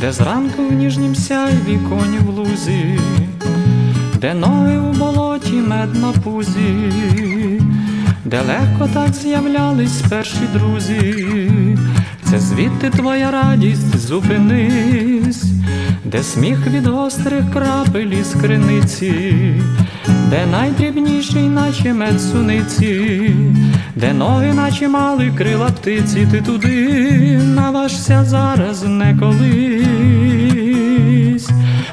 Де зранку в ніжнім сяйві коні в лузі, де ноги у болоті мед на пузі, де легко так з'являлись перші друзі, це звідти твоя радість зупинись, де сміх від гострих крапель із криниці, де найдрібніший, наче мед суниці, де ноги, наче мали крила птиці, ти туди наважся зараз не колись.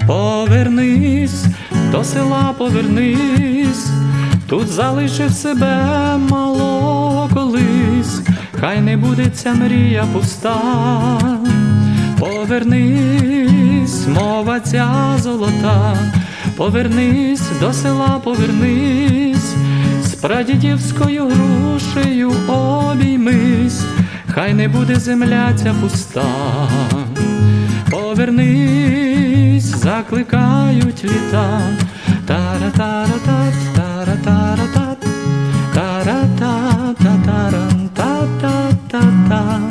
Повернись до села, повернись, тут залишив себе мало колись, хай не буде ця мрія пуста. Повернись, мова ця золота, повернись до села, повернись, з прадідівською грушею обіймись, хай не буде земля ця пуста. Повернись, закликають літа, тара-тара-тат, тара-тара-тат, тара-та-та-тарам-та-та-та-та, тара-тара-тат,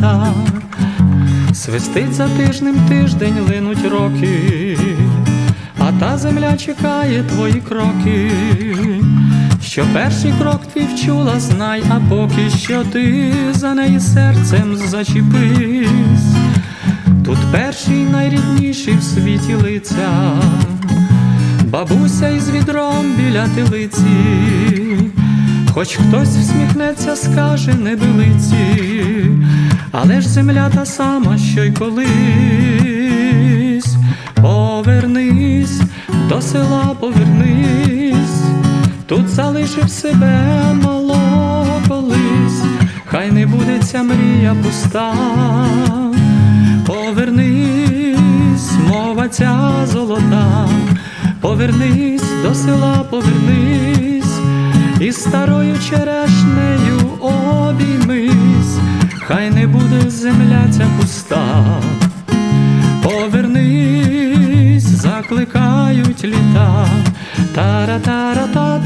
тара-тара-тарам-та-та-та. Свистить за тижнем тиждень линуть роки, а та земля чекає твої кроки. Що перший крок твій вчула, знай, а поки що ти за неї серцем зачепись. Тут перший найрідніший в світі лиця, бабуся із відром біля тилиці, хоч хтось всміхнеться, скаже небилиці, але ж земля та сама, що й колись. Повернись до села, повернись, тут залишив себе мало колись, хай не буде ця мрія пуста. Повернись, мова ця золота, повернись до села, повернись, і старою черешнею обіймись, хай не буде земля ця пуста. Повернись, закликають літа, тара-тара-тат,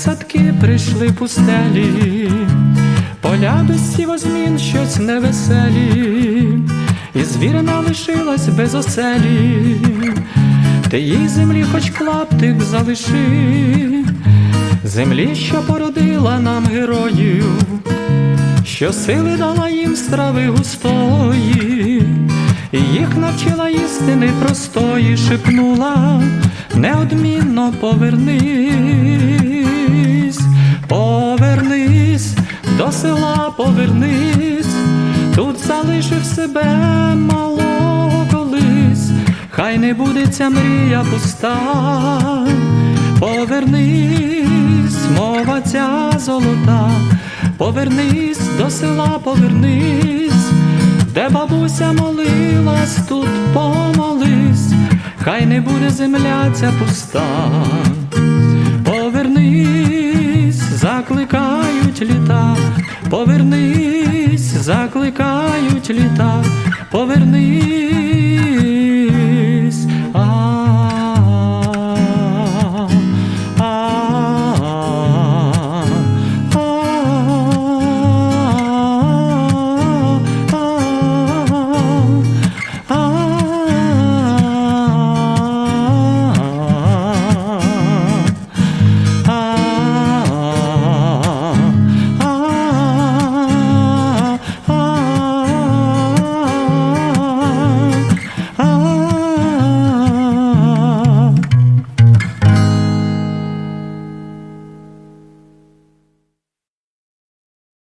садки, прийшли пустелі, поля без сівозмін щось невеселі, і звірина лишилась без оселі, ти їй землі хоч клаптик залиши, землі, що породила нам героїв, що сили дала їм страви густої, і їх навчила істини простої, шепнула, неодмінно повернись, повернись до села, повернись, тут залишив себе мало колись, хай не буде ця мрія пуста, повернись, мова ця золота, повернись до села, повернись, де бабуся молилась, тут помолись, хай не буде земля ця пуста. Закликають літа, повернись, закликають літа, повернись.